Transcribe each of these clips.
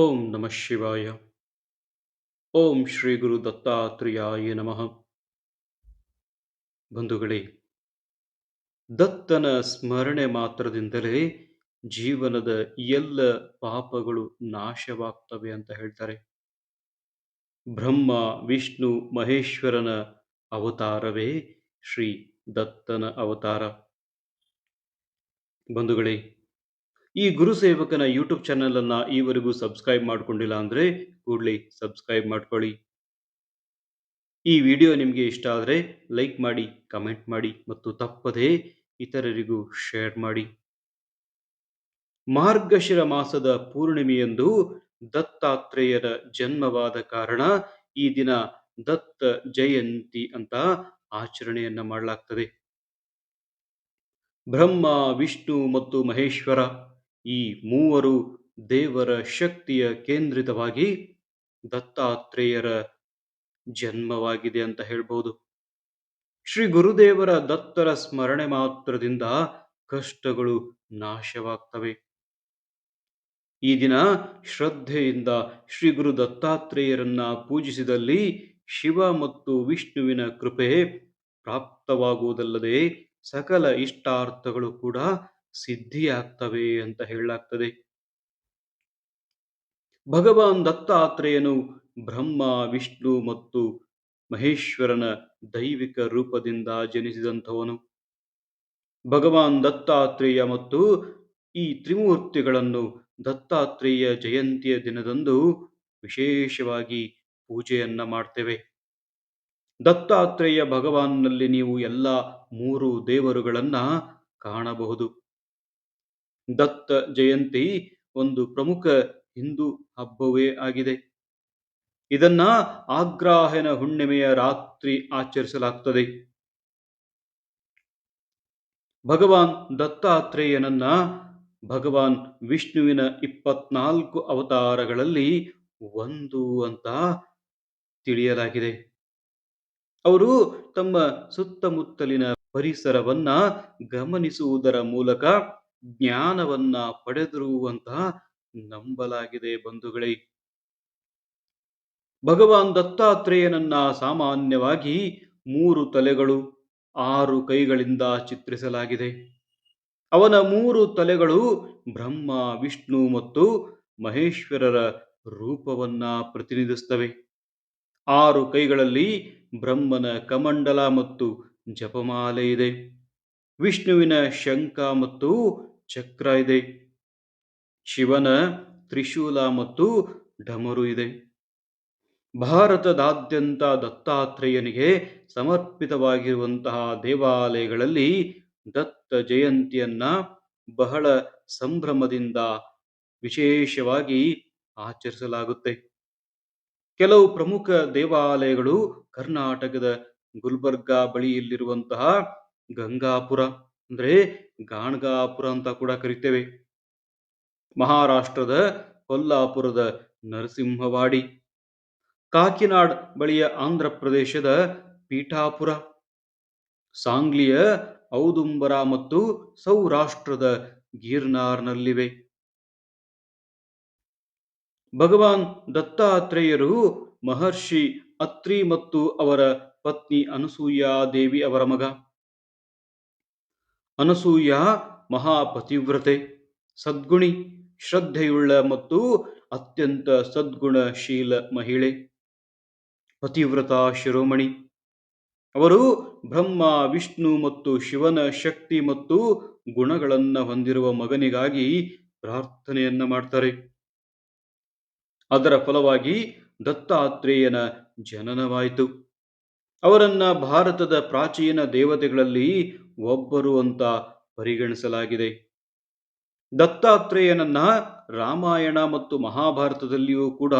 ಓಂ ನಮಃ ಶಿವಾಯ ಓಂ ಶ್ರೀ ಗುರು ದತ್ತಾತ್ರೇಯಾಯ ನಮಃ ಬಂಧುಗಳೇ ದತ್ತನ ಸ್ಮರಣೆ ಮಾತ್ರದಿಂದಲೇ ಜೀವನದ ಎಲ್ಲ ಪಾಪಗಳು ನಾಶವಾಗ್ತವೆ ಅಂತ ಹೇಳ್ತಾರೆ. ಬ್ರಹ್ಮ, ವಿಷ್ಣು, ಮಹೇಶ್ವರನ ಅವತಾರವೇ ಶ್ರೀ ದತ್ತನ ಅವತಾರ. ಬಂಧುಗಳೇ ಈ ಗುರು ಸೇವಕನ ಯೂಟ್ಯೂಬ್ ಚಾನೆಲ್ ಅನ್ನ ಈವರೆಗೂ ಸಬ್ಸ್ಕ್ರೈಬ್ ಮಾಡ್ಕೊಂಡಿಲ್ಲ ಅಂದ್ರೆ ಕೂಡಲೇ ಸಬ್ಸ್ಕ್ರೈಬ್ ಮಾಡ್ಕೊಳ್ಳಿ. ಈ ವಿಡಿಯೋ ನಿಮಗೆ ಇಷ್ಟ ಆದರೆ ಲೈಕ್ ಮಾಡಿ ಕಮೆಂಟ್ ಮಾಡಿ ಮತ್ತು ತಪ್ಪದೇ ಇತರರಿಗೂ ಶೇರ್ ಮಾಡಿ. ಮಾರ್ಗಶಿರ ಮಾಸದ ಪೂರ್ಣಿಮೆಯಂದು ದತ್ತಾತ್ರೇಯರ ಜನ್ಮವಾದ ಕಾರಣ ಈ ದಿನ ದತ್ತ ಜಯಂತಿ ಅಂತ ಆಚರಣೆಯನ್ನ ಮಾಡಲಾಗ್ತದೆ. ಬ್ರಹ್ಮ, ವಿಷ್ಣು ಮತ್ತು ಮಹೇಶ್ವರ ಈ ಮೂವರು ದೇವರ ಶಕ್ತಿಯ ಕೇಂದ್ರಿತವಾಗಿ ದತ್ತಾತ್ರೇಯರ ಜನ್ಮವಾಗಿದೆ ಅಂತ ಹೇಳ್ಬೋದು. ಶ್ರೀ ಗುರುದೇವರ ದತ್ತರ ಸ್ಮರಣೆ ಮಾತ್ರದಿಂದ ಕಷ್ಟಗಳು ನಾಶವಾಗ್ತವೆ. ಈ ದಿನ ಶ್ರದ್ಧೆಯಿಂದ ಶ್ರೀ ಗುರು ದತ್ತಾತ್ರೇಯರನ್ನ ಪೂಜಿಸಿದಲ್ಲಿ ಶಿವ ಮತ್ತು ವಿಷ್ಣುವಿನ ಕೃಪೆ ಪ್ರಾಪ್ತವಾಗುವುದಲ್ಲದೆ ಸಕಲ ಇಷ್ಟಾರ್ಥಗಳು ಕೂಡ ಸಿದ್ಧಿಯಾಗ್ತವೆ ಅಂತ ಹೇಳಲಾಗ್ತದೆ. ಭಗವಾನ್ ದತ್ತಾತ್ರೇಯನು ಬ್ರಹ್ಮ, ವಿಷ್ಣು ಮತ್ತು ಮಹೇಶ್ವರನ ದೈವಿಕ ರೂಪದಿಂದ ಜನಿಸಿದಂಥವನು. ಭಗವಾನ್ ದತ್ತಾತ್ರೇಯ ಮತ್ತು ಈ ತ್ರಿಮೂರ್ತಿಗಳನ್ನು ದತ್ತಾತ್ರೇಯ ಜಯಂತಿಯ ದಿನದಂದು ವಿಶೇಷವಾಗಿ ಪೂಜೆಯನ್ನ ಮಾಡ್ತೇವೆ. ದತ್ತಾತ್ರೇಯ ಭಗವಾನ್ನಲ್ಲಿ ನೀವು ಎಲ್ಲ ಮೂರು ದೇವರುಗಳನ್ನ ಕಾಣಬಹುದು. ದತ್ತ ಜಯಂತಿ ಒಂದು ಪ್ರಮುಖ ಹಿಂದೂ ಹಬ್ಬವೇ ಆಗಿದೆ. ಇದನ್ನ ಆಗ್ರಾಹನ ಹುಣ್ಣಿಮೆಯ ರಾತ್ರಿ ಆಚರಿಸಲಾಗ್ತದೆ. ಭಗವಾನ್ ದತ್ತಾತ್ರೇಯನನ್ನ ಭಗವಾನ್ ವಿಷ್ಣುವಿನ ಇಪ್ಪತ್ನಾಲ್ಕು ಅವತಾರಗಳಲ್ಲಿ ಒಂದು ಅಂತ ತಿಳಿಯಲಾಗಿದೆ. ಅವರು ತಮ್ಮ ಸುತ್ತಮುತ್ತಲಿನ ಪರಿಸರವನ್ನ ಗಮನಿಸುವುದರ ಮೂಲಕ ಜ್ಞಾನವನ್ನ ಪಡೆದಿರುವಂತಹ ನಂಬಲಾಗಿದೆ ಬಂಧುಗಳೇ. ಭಗವಾನ್ ದತ್ತಾತ್ರೇಯನನ್ನ ಸಾಮಾನ್ಯವಾಗಿ ಮೂರು ತಲೆಗಳು, ಆರು ಕೈಗಳಿಂದ ಚಿತ್ರಿಸಲಾಗಿದೆ. ಅವನ ಮೂರು ತಲೆಗಳು ಬ್ರಹ್ಮ, ವಿಷ್ಣು ಮತ್ತು ಮಹೇಶ್ವರರ ರೂಪವನ್ನ ಪ್ರತಿನಿಧಿಸುತ್ತವೆ. ಆರು ಕೈಗಳಲ್ಲಿ ಬ್ರಹ್ಮನ ಕಮಂಡಲ ಮತ್ತು ಜಪಮಾಲೆ ಇದೆ. ವಿಷ್ಣುವಿನ ಶಂಖ ಮತ್ತು ಚಕ್ರ ಇದೆ. ಶಿವನ ತ್ರಿಶೂಲ ಮತ್ತು ಢಮರು ಇದೆ. ಭಾರತದಾದ್ಯಂತ ದತ್ತಾತ್ರೇಯನಿಗೆ ಸಮರ್ಪಿತವಾಗಿರುವಂತಹ ದೇವಾಲಯಗಳಲ್ಲಿ ದತ್ತ ಜಯಂತಿಯನ್ನ ಬಹಳ ಸಂಭ್ರಮದಿಂದ ವಿಶೇಷವಾಗಿ ಆಚರಿಸಲಾಗುತ್ತೆ. ಕೆಲವು ಪ್ರಮುಖ ದೇವಾಲಯಗಳು ಕರ್ನಾಟಕದ ಗುಲ್ಬರ್ಗಾ ಬಳಿಯಲ್ಲಿರುವಂತಹ ಗಂಗಾಪುರ. ಅಂದ್ರೆ ಗಾಣಗಾಪುರ ಅಂತ ಕೂಡ ಕರಿತೇವೆ. ಮಹಾರಾಷ್ಟ್ರದ ಕೊಲ್ಲಾಪುರದ ನರಸಿಂಹವಾಡಿ, ಕಾಕಿನಾಡ್ ಬಳಿಯ ಆಂಧ್ರ ಪ್ರದೇಶದ ಪೀಠಾಪುರ, ಸಾಂಗ್ಲಿಯ ಔದುಂಬರ ಮತ್ತು ಸೌರಾಷ್ಟ್ರದ ಗಿರ್ನಾರ್ನಲ್ಲಿವೆ. ಭಗವಾನ್ ದತ್ತಾತ್ರೇಯರು ಮಹರ್ಷಿ ಅತ್ರಿ ಮತ್ತು ಅವರ ಪತ್ನಿ ಅನಸೂಯಾದೇವಿ ಅವರ ಮಗ. ಅನಸೂಯ ಮಹಾಪತಿವ್ರತೆ. ಸದ್ಗುಣಿ ಶ್ರದ್ಧೆಯುಳ್ಳ ಮತ್ತು ಅತ್ಯಂತ ಸದ್ಗುಣಶೀಲ ಮಹಿಳೆ. ಪತಿವ್ರತ ಶಿರೋಮಣಿ. ಅವರು ಬ್ರಹ್ಮ, ವಿಷ್ಣು ಮತ್ತು ಶಿವನ ಶಕ್ತಿ ಮತ್ತು ಗುಣಗಳನ್ನ ಹೊಂದಿರುವ ಮಗನಿಗಾಗಿ ಪ್ರಾರ್ಥನೆಯನ್ನ ಮಾಡ್ತಾರೆ. ಅದರ ಫಲವಾಗಿ ದತ್ತಾತ್ರೇಯನ ಜನನವಾಯಿತು. ಅವರನ್ನ ಭಾರತದ ಪ್ರಾಚೀನ ದೇವತೆಗಳಲ್ಲಿ ಒಬ್ಬರು ಅಂತ ಪರಿಗಣಿಸಲಾಗಿದೆ. ದತ್ತಾತ್ರೇಯನನ್ನ ರಾಮಾಯಣ ಮತ್ತು ಮಹಾಭಾರತದಲ್ಲಿಯೂ ಕೂಡ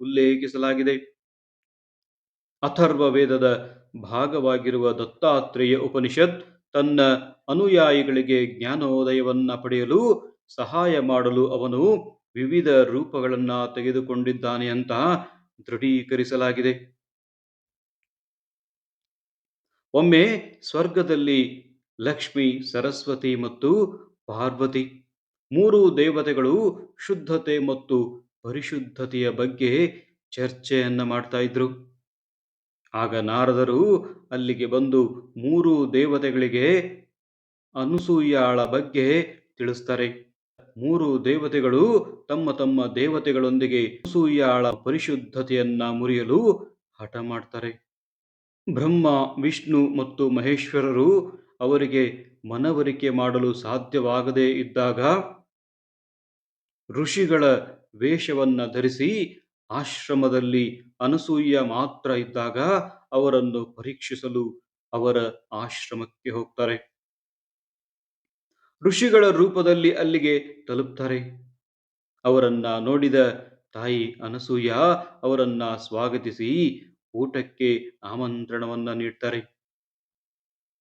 ಉಲ್ಲೇಖಿಸಲಾಗಿದೆ. ಅಥರ್ವ ವೇದದ ಭಾಗವಾಗಿರುವ ದತ್ತಾತ್ರೇಯ ಉಪನಿಷತ್ ತನ್ನ ಅನುಯಾಯಿಗಳಿಗೆ ಜ್ಞಾನೋದಯವನ್ನ ಪಡೆಯಲು ಸಹಾಯ ಮಾಡಲು ಅವನು ವಿವಿಧ ರೂಪಗಳನ್ನ ತೆಗೆದುಕೊಂಡಿದ್ದಾನೆ ಅಂತ ದೃಢೀಕರಿಸಲಾಗಿದೆ. ಒಮ್ಮೆ ಸ್ವರ್ಗದಲ್ಲಿ ಲಕ್ಷ್ಮಿ, ಸರಸ್ವತಿ ಮತ್ತು ಪಾರ್ವತಿ. ಮೂರು ದೇವತೆಗಳು ಶುದ್ಧತೆ ಮತ್ತು ಪರಿಶುದ್ಧತೆಯ ಬಗ್ಗೆ ಚರ್ಚೆಯನ್ನ ಮಾಡ್ತಾ ಇದ್ರು. ಆಗ ನಾರದರು ಅಲ್ಲಿಗೆ ಬಂದು ಮೂರು ದೇವತೆಗಳಿಗೆ ಅನುಸೂಯಾಳ ಬಗ್ಗೆ ತಿಳಿಸ್ತಾರೆ. ಮೂರು ದೇವತೆಗಳು ತಮ್ಮ ತಮ್ಮ ದೇವತೆಗಳೊಂದಿಗೆ ಅನುಸೂಯಾಳ ಪರಿಶುದ್ಧತೆಯನ್ನ ಮುರಿಯಲು ಹಠ ಮಾಡ್ತಾರೆ. ಬ್ರಹ್ಮ, ವಿಷ್ಣು ಮತ್ತು ಮಹೇಶ್ವರರು ಅವರಿಗೆ ಮನವರಿಕೆ ಮಾಡಲು ಸಾಧ್ಯವಾಗದೇ ಇದ್ದಾಗ ಋಷಿಗಳ ವೇಷವನ್ನು ಧರಿಸಿ ಆಶ್ರಮದಲ್ಲಿ ಅನಸೂಯ ಮಾತ್ರ ಇದ್ದಾಗ ಅವರನ್ನು ಪರೀಕ್ಷಿಸಲು ಅವರ ಆಶ್ರಮಕ್ಕೆ ಹೋಗ್ತಾರೆ. ಋಷಿಗಳ ರೂಪದಲ್ಲಿ ಅಲ್ಲಿಗೆ ತಲುಪ್ತಾರೆ. ಅವರನ್ನ ನೋಡಿದ ತಾಯಿ ಅನಸೂಯ ಅವರನ್ನ ಸ್ವಾಗತಿಸಿ ಊಟಕ್ಕೆ ಆಮಂತ್ರಣವನ್ನ ನೀಡ್ತಾರೆ.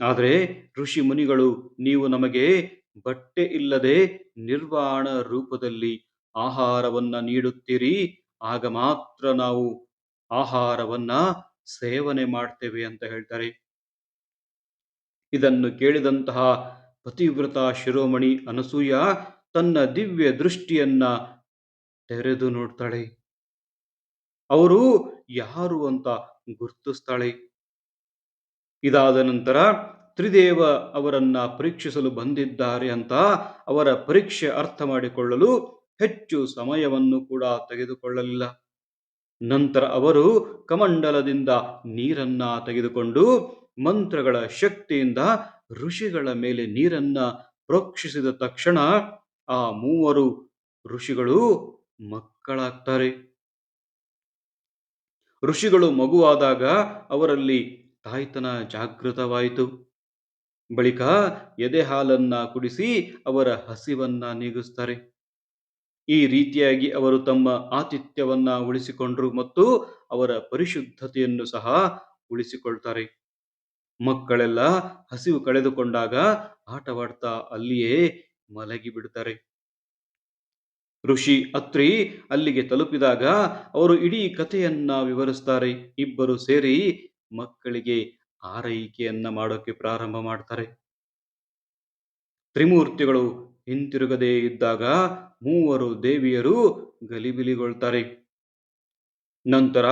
ಆದರೆ ಋಷಿ ಮುನಿಗಳು, ನೀವು ನಮಗೆ ಬಟ್ಟೆ ಇಲ್ಲದೆ ನಿರ್ವಾಣ ರೂಪದಲ್ಲಿ ಆಹಾರವನ್ನ ನೀಡುತ್ತೀರಿ, ಆಗ ಮಾತ್ರ ನಾವು ಆಹಾರವನ್ನ ಸೇವನೆ ಮಾಡ್ತೇವೆ ಅಂತ ಹೇಳ್ತಾರೆ. ಇದನ್ನು ಕೇಳಿದಂತಹ ಪತಿವ್ರತ ಶಿರೋಮಣಿ ಅನಸೂಯ ತನ್ನ ದಿವ್ಯ ದೃಷ್ಟಿಯನ್ನ ತೆರೆದು ನೋಡ್ತಾಳೆ. ಅವರು ಯಾರು ಅಂತ ಗುರುತಿಸ್ತಾಳೆ. ಇದಾದ ನಂತರ ತ್ರಿದೇವ ಅವರನ್ನ ಪರೀಕ್ಷಿಸಲು ಬಂದಿದ್ದಾರೆ ಅಂತ ಅವರ ಪರೀಕ್ಷೆ ಅರ್ಥ ಮಾಡಿಕೊಳ್ಳಲು ಹೆಚ್ಚು ಸಮಯವನ್ನು ಕೂಡ ತೆಗೆದುಕೊಳ್ಳಲಿಲ್ಲ. ನಂತರ ಅವರು ಕಮಂಡಲದಿಂದ ನೀರನ್ನ ತೆಗೆದುಕೊಂಡು ಮಂತ್ರಗಳ ಶಕ್ತಿಯಿಂದ ಋಷಿಗಳ ಮೇಲೆ ನೀರನ್ನ ಪ್ರೋಕ್ಷಿಸಿದ ತಕ್ಷಣ ಆ ಮೂವರು ಋಷಿಗಳು ಮಕ್ಕಳಾಗ್ತಾರೆ. ಋಷಿಗಳು ಮಗುವಾದಾಗ ಅವರಲ್ಲಿ ತಾಯ್ತನ ಜಾಗೃತವಾಯಿತು. ಬಳಿಕ ಎದೆ ಹಾಲನ್ನ ಕುಡಿಸಿ ಅವರ ಹಸಿವನ್ನ ನೀಗಿಸ್ತಾರೆ. ಈ ರೀತಿಯಾಗಿ ಅವರು ತಮ್ಮ ಆತಿಥ್ಯವನ್ನ ಉಳಿಸಿಕೊಂಡ್ರು ಮತ್ತು ಅವರ ಪರಿಶುದ್ಧತೆಯನ್ನು ಸಹ ಉಳಿಸಿಕೊಳ್ತಾರೆ. ಮಕ್ಕಳೆಲ್ಲ ಹಸಿವು ಕಳೆದುಕೊಂಡಾಗ ಆಟವಾಡ್ತಾ ಅಲ್ಲಿಯೇ ಮಲಗಿ ಬಿಡ್ತಾರೆ ಋಷಿ ಅತ್ರಿ ಅಲ್ಲಿಗೆ ತಲುಪಿದಾಗ ಅವರು ಇಡೀ ಕಥೆಯನ್ನ ವಿವರಿಸ್ತಾರೆ. ಇಬ್ಬರು ಸೇರಿ ಮಕ್ಕಳಿಗೆ ಆರೈಕೆಯನ್ನ ಮಾಡೋಕೆ ಪ್ರಾರಂಭ ಮಾಡ್ತಾರೆ. ತ್ರಿಮೂರ್ತಿಗಳು ಹಿಂತಿರುಗದೇ ಇದ್ದಾಗ ಮೂವರು ದೇವಿಯರು ಗಲಿಬಿಲಿಗೊಳ್ತಾರೆ. ನಂತರ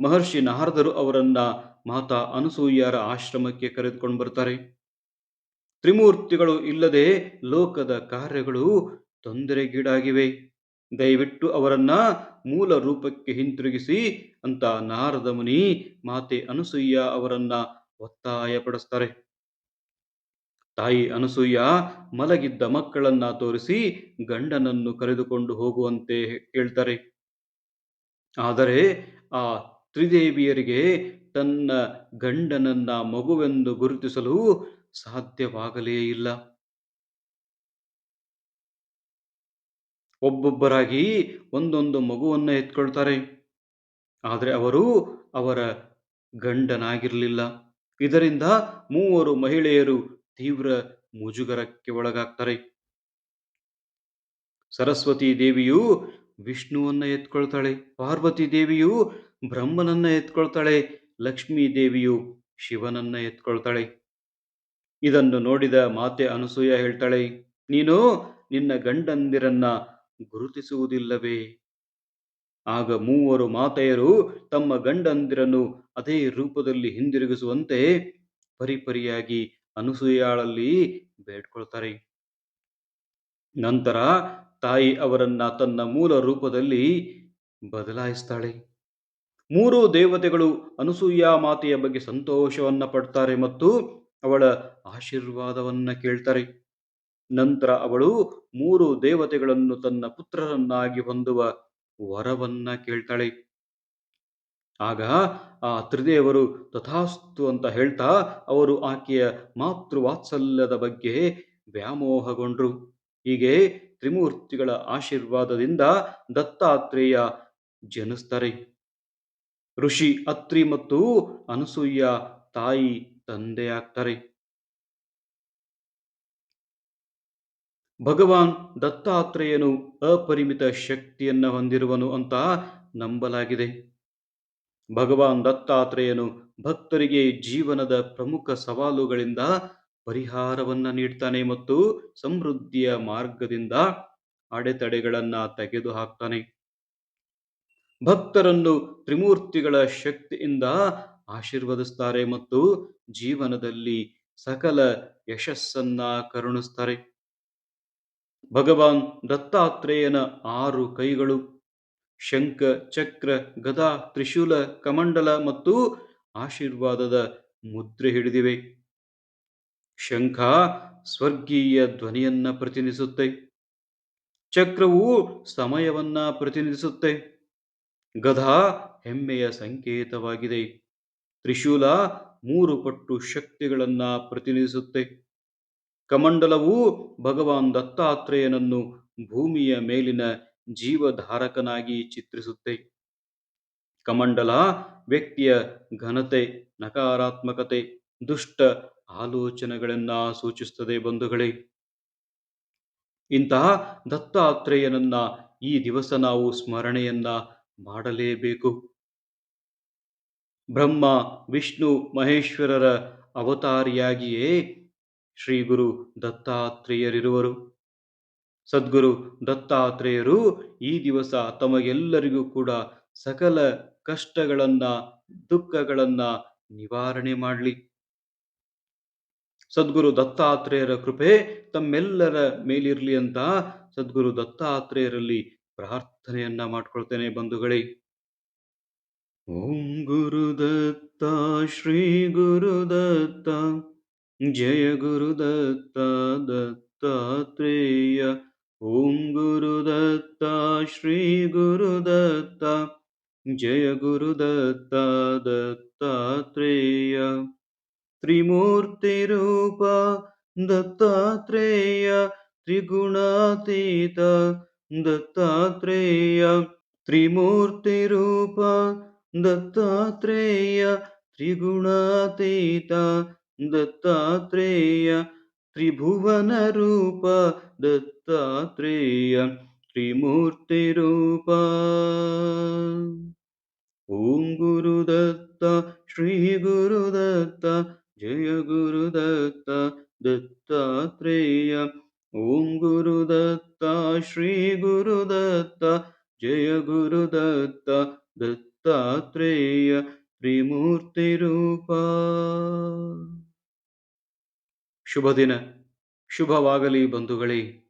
ಮಹರ್ಷಿ ನಾರದರು ಅವರನ್ನ ಮಾತಾ ಅನಸೂಯರ ಆಶ್ರಮಕ್ಕೆ ಕರೆದುಕೊಂಡು ಬರ್ತಾರೆ. ತ್ರಿಮೂರ್ತಿಗಳು ಇಲ್ಲದೆ ಲೋಕದ ಕಾರ್ಯಗಳು ತೊಂದರೆಗೀಡಾಗಿವೆ. ದಯವಿಟ್ಟು ಅವರನ್ನ ಮೂಲ ರೂಪಕ್ಕೆ ಹಿಂತಿರುಗಿಸಿ ಅಂತ ನಾರದ ಮುನಿ ಮಾತೆ ಅನಸೂಯ ಅವರನ್ನ ಒತ್ತಾಯಪಡಿಸ್ತಾರೆ ತಾಯಿ ಅನಸೂಯ ಮಲಗಿದ್ದ ಮಕ್ಕಳನ್ನ ತೋರಿಸಿ ಗಂಡನನ್ನು ಕರೆದುಕೊಂಡು ಹೋಗುವಂತೆ ಹೇಳ್ತಾರೆ. ಆದರೆ ಆ ತ್ರಿದೇವಿಯರಿಗೆ ತನ್ನ ಗಂಡನನ್ನ ಮಗುವೆಂದು ಗುರುತಿಸಲು ಸಾಧ್ಯವಾಗಲೇ ಇಲ್ಲ. ಒಬ್ಬೊಬ್ಬರಾಗಿ ಒಂದೊಂದು ಮಗುವನ್ನು ಎತ್ಕೊಳ್ತಾರೆ. ಆದರೆ ಅವರು ಅವರ ಗಂಡನಾಗಿರಲಿಲ್ಲ. ಇದರಿಂದ ಮೂವರು ಮಹಿಳೆಯರು ತೀವ್ರ ಮುಜುಗರಕ್ಕೆ ಒಳಗಾಗ್ತಾರೆ. ಸರಸ್ವತಿ ದೇವಿಯು ವಿಷ್ಣುವನ್ನ ಎತ್ಕೊಳ್ತಾಳೆ, ಪಾರ್ವತಿ ದೇವಿಯು ಬ್ರಹ್ಮನನ್ನ ಎತ್ಕೊಳ್ತಾಳೆ, ಲಕ್ಷ್ಮೀ ದೇವಿಯು ಶಿವನನ್ನ ಎತ್ಕೊಳ್ತಾಳೆ. ಇದನ್ನು ನೋಡಿದ ಮಾತೆ ಅನಸೂಯ ಹೇಳ್ತಾಳೆ, ನೀನು ನಿನ್ನ ಗಂಡಂದಿರನ್ನ ಗುರುತಿಸುವುದಿಲ್ಲವೇ? ಆಗ ಮೂವರು ಮಾತೆಯರು ತಮ್ಮ ಗಂಡಂದಿರನ್ನು ಅದೇ ರೂಪದಲ್ಲಿ ಹಿಂದಿರುಗಿಸುವಂತೆ ಪರಿಪರಿಯಾಗಿ ಅನಸೂಯಾಳಲ್ಲಿ ಬೇಡ್ಕೊಳ್ತಾರೆ. ನಂತರ ತಾಯಿ ಅವರನ್ನ ತನ್ನ ಮೂಲ ರೂಪದಲ್ಲಿ ಬದಲಾಯಿಸ್ತಾಳೆ. ಮೂರು ದೇವತೆಗಳು ಅನುಸೂಯಾ ಮಾತೆಯ ಬಗ್ಗೆ ಸಂತೋಷವನ್ನ ಪಡ್ತಾರೆ ಮತ್ತು ಅವಳ ಆಶೀರ್ವಾದವನ್ನ ಕೇಳ್ತಾರೆ. ನಂತರ ಅವಳು ಮೂರು ದೇವತೆಗಳನ್ನು ತನ್ನ ಪುತ್ರರನ್ನಾಗಿ ಹೊಂದುವ ವರವನ್ನ ಕೇಳ್ತಾಳೆ. ಆಗ ಆ ತ್ರಿದೇವರು ತಥಾಸ್ತು ಅಂತ ಹೇಳ್ತಾ ಅವರು ಆಕೆಯ ಮಾತೃವಾತ್ಸಲ್ಯದ ಬಗ್ಗೆ ವ್ಯಾಮೋಹಗೊಂಡ್ರು. ಹೀಗೆ ತ್ರಿಮೂರ್ತಿಗಳ ಆಶೀರ್ವಾದದಿಂದ ದತ್ತಾತ್ರೇಯ ಜನಿಸ್ತಾರೆ. ಋಷಿ ಅತ್ರಿ ಮತ್ತು ಅನಸೂಯ ತಾಯಿ ತಂದೆಯಾಗ್ತಾರೆ. ಭಗವಾನ್ ದತ್ತಾತ್ರೇಯನು ಅಪರಿಮಿತ ಶಕ್ತಿಯನ್ನು ಹೊಂದಿರುವನು ಅಂತ ನಂಬಲಾಗಿದೆ. ಭಗವಾನ್ ದತ್ತಾತ್ರೇಯನು ಭಕ್ತರಿಗೆ ಜೀವನದ ಪ್ರಮುಖ ಸವಾಲುಗಳಿಂದ ಪರಿಹಾರವನ್ನ ನೀಡ್ತಾನೆ ಮತ್ತು ಸಮೃದ್ಧಿಯ ಮಾರ್ಗದಿಂದ ಅಡೆತಡೆಗಳನ್ನ ತೆಗೆದು ಹಾಕ್ತಾನೆ ಭಕ್ತರನ್ನು ತ್ರಿಮೂರ್ತಿಗಳ ಶಕ್ತಿಯಿಂದ ಆಶೀರ್ವದಿಸ್ತಾರೆ ಮತ್ತು ಜೀವನದಲ್ಲಿ ಸಕಲ ಯಶಸ್ಸನ್ನ ಕರುಣಿಸ್ತಾರೆ. ಭಗವಾನ್ ದತ್ತಾತ್ರೇಯನ ಆರು ಕೈಗಳು. ಶಂಖ, ಚಕ್ರ, ಗದಾ, ತ್ರಿಶೂಲ, ಕಮಂಡಲ ಮತ್ತು ಆಶೀರ್ವಾದದ ಮುದ್ರೆ ಹಿಡಿದಿವೆ. ಶಂಖ ಸ್ವರ್ಗೀಯ ಧ್ವನಿಯನ್ನ ಪ್ರತಿನಿಧಿಸುತ್ತೆ. ಚಕ್ರವು ಸಮಯವನ್ನ ಪ್ರತಿನಿಧಿಸುತ್ತೆ. ಗದಾ ಹೆಮ್ಮೆಯ ಸಂಕೇತವಾಗಿದೆ. ತ್ರಿಶೂಲ ಮೂರು ಪಟ್ಟು ಶಕ್ತಿಗಳನ್ನ ಪ್ರತಿನಿಧಿಸುತ್ತೆ. ಕಮಂಡಲವು ಭಗವಾನ್ ದತ್ತಾತ್ರೇಯನನ್ನು ಭೂಮಿಯ ಮೇಲಿನ ಜೀವಧಾರಕನಾಗಿ ಚಿತ್ರಿಸುತ್ತೆ. ಕಮಂಡಲ ವ್ಯಕ್ತಿಯ ಘನತೆ, ನಕಾರಾತ್ಮಕತೆ, ದುಷ್ಟ ಆಲೋಚನೆಗಳನ್ನ ಸೂಚಿಸುತ್ತದೆ ಬಂಧುಗಳೇ. ಇಂತಹ ದತ್ತಾತ್ರೇಯನನ್ನ ಈ ದಿವಸ ನಾವು ಸ್ಮರಣೆಯನ್ನ ಮಾಡಲೇಬೇಕು. ಬ್ರಹ್ಮ, ವಿಷ್ಣು, ಮಹೇಶ್ವರರ ಅವತಾರಿಯಾಗಿಯೇ ಶ್ರೀ ಗುರು ದತ್ತಾತ್ರೇಯರಿರುವರು. ಸದ್ಗುರು ದತ್ತಾತ್ರೇಯರು ಈ ದಿವಸ ತಮಗೆಲ್ಲರಿಗೂ ಕೂಡ ಸಕಲ ಕಷ್ಟಗಳನ್ನ, ದುಃಖಗಳನ್ನ ನಿವಾರಣೆ ಮಾಡಲಿ. ಸದ್ಗುರು ದತ್ತಾತ್ರೇಯರ ಕೃಪೆ ತಮ್ಮೆಲ್ಲರ ಮೇಲಿರಲಿ ಅಂತ ಸದ್ಗುರು ದತ್ತಾತ್ರೇಯರಲ್ಲಿ ಪ್ರಾರ್ಥನೆಯನ್ನ ಮಾಡ್ಕೊಳ್ತೇನೆ ಬಂಧುಗಳೇ. ಓಂ ಗುರುದತ್ತ ಶ್ರೀ ಗುರುದತ್ತ ಜಯ ಗುರುದತ್ತ ದತ್ತಾತ್ರೇಯ ಓಂ ಗುರುದತ್ತ ಶ್ರೀ ಗುರುದತ್ತ ಜಯ ಗುರುದತ್ತ ದತ್ತಾತ್ರೇಯ ತ್ರಿಮೂರ್ತಿರೂಪ ದತ್ತಾತ್ರೇಯ ತ್ರಿಗುಣಾತೀತ ದತ್ತಾತ್ರೇಯ ತ್ರಿಮೂರ್ತಿರೂಪ ದತ್ತಾತ್ರೇಯ ತ್ರಿಗುಣಾತೀತ ದತ್ತಾತ್ರೇಯ ತ್ರಿಭುವನ ರೂಪ ದತ್ತಾತ್ರೇಯ ತ್ರಿಮೂರ್ತಿರೂಪ ಓಂ ಗುರುದತ್ತ ಶ್ರೀ ಗುರುದತ್ತ ಜಯ ಗುರುದತ್ತ ದತ್ತಾತ್ರೇಯ ಓಂ ಗುರುದತ್ತ ಶ್ರೀ ಗುರುದತ್ತ ಜಯ ಗುರುದತ್ತ ದತ್ತಾತ್ರೇಯ ತ್ರಿಮೂರ್ತಿರೂಪ ಶುಭ ದಿನ ಶುಭವಾಗಲಿ ಬಂಧುಗಳೇ.